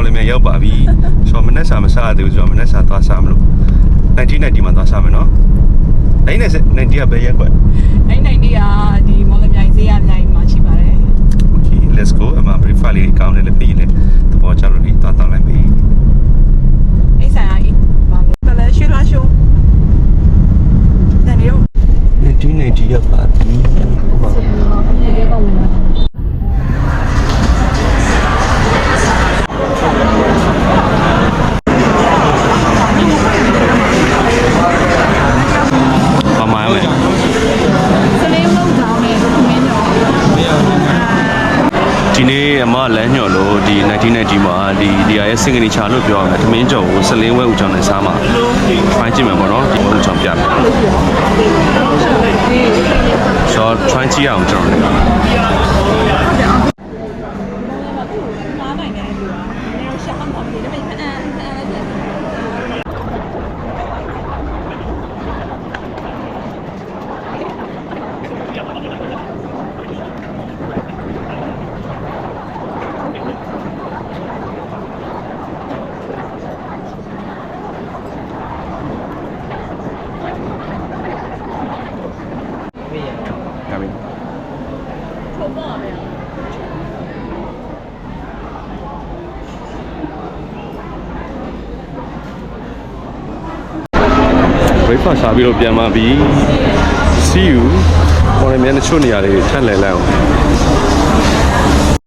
ကောလင်မြန်ရောက်ပါပြီဆိုတော့မနေ့စာမစားသေးဘူးဆိုတော့မနေ့စာသွားစားမလို့1990မှာသွားစားမယ်နော်နိုင်နေ90ကဘယ်ရက်ကွယ်90 စလေးလုံးထောင်းနေမင်းတော့ဒီနေ့အမလမ်းညှော်လို့ဒီ1990မှာဒီဒီရရဲ့ signature လို့ပြောရမယ်သမင်းကြော်ကိုစလင်းဝဲဦးချောင်းနဲ့စားမှာဖိုင်းကြည့်မယ်ပေါ့နော်ဒီဦးချောင်းပြမယ်ဆိုတော့ try ကြည့်အောင်ကျွန်တော်တို့မားနိုင်တယ်လူကနည်းရှာမှန်းတော့ဒီမဲ့ဖန်ဖန်လိုက်တယ် ရ ပြီထုံတော့မယ် breakfast စားပြီးတော့ပြန်มาပြီ see you ပေါ်နေမြန်တချို့နေရာလေးထက်လဲလိုက်အောင်